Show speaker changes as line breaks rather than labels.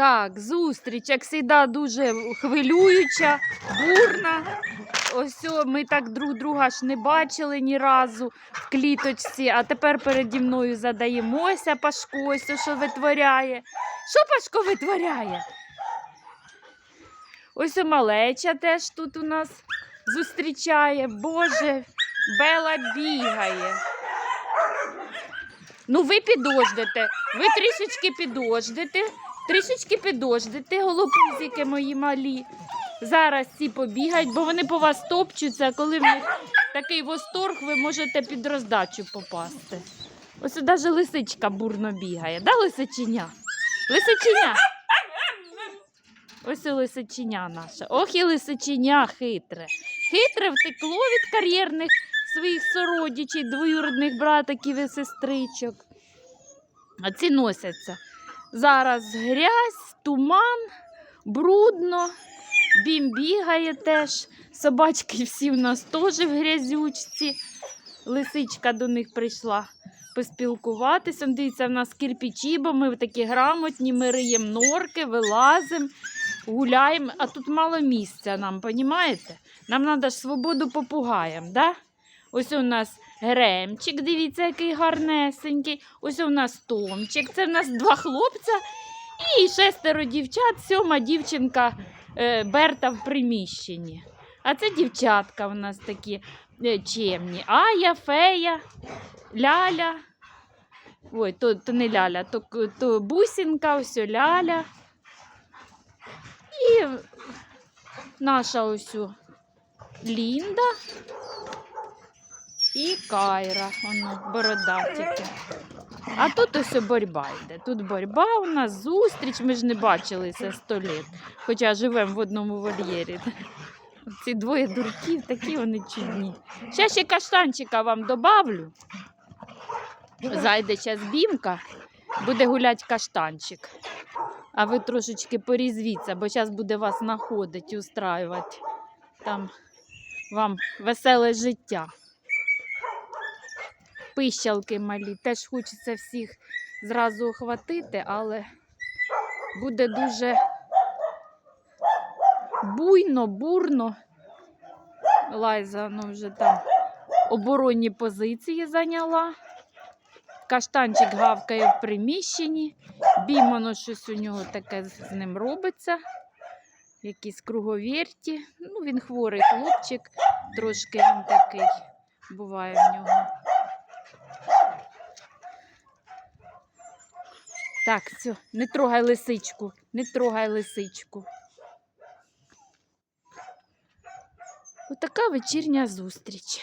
Так, зустріч, як завжди, дуже хвилююча, бурна. Ось ми так друг друга ж не бачили ні разу в кліточці, а тепер переді мною задаємося Пашко, ось що витворяє. Що Пашко витворяє? Ось малеча теж тут у нас зустрічає. Боже, Бела бігає. Ну, ви підождете, ви трішечки підождете, трішечки підождете, голопузики мої малі. Зараз ці побігають, бо вони по вас топчуться, а коли в них такий восторг, ви можете під роздачу попасти. Ось навіть лисичка бурно бігає, да, лисичиня? Лисичиня. Ось і лисичиня наша. Ох і лисичиня хитре. Хитре втекло від кар'єрних своїх сородичів, двоюродних братиків і сестричок. А ці носяться. Зараз грязь, туман, брудно, бім бігає теж. Собачки всі в нас теж в грязючці. Лисичка до них прийшла поспілкуватися. Дивіться, в нас кирпичі, бо ми такі грамотні, ми риємо норки, вилазимо, гуляємо, а тут мало місця нам, понімаєте? Нам треба ж свободу попугаям, да? Ось у нас Гремчик, дивіться, який гарнесенький. Ось у нас Томчик, це в нас два хлопця і шестеро дівчат, сьома дівчинка е, Берта в приміщенні. А це дівчатка у нас такі е, чемні. Ая, фея, ляля. Ой, то, то не ляля, то, то бусінка, ось ляля. І наша ось Лінда і Кайра, воно бородатіки. А тут ось боротьба йде. Тут боротьба у нас, зустріч, ми ж не бачилися сто літ, хоча живемо в одному вольєрі. Ці двоє дурків, такі вони чудні. Ще ще каштанчика вам добавлю. Зайде час бімка, буде гуляти каштанчик. А ви трошечки порізвіться, бо зараз буде вас знаходити, устраювати. Там вам веселе життя. Пищалки малі. Теж хочеться всіх зразу охватити, але буде дуже буйно, бурно. Лайза ну, вже там оборонні позиції зайняла. Каштанчик гавкає в приміщенні. Бімоно щось у нього таке з ним робиться. Якісь круговерті. Ну, він хворий хлопчик, трошки він такий буває в нього. Так, все, не трогай лисичку, не трогай лисичку. Отака вечірня зустріч.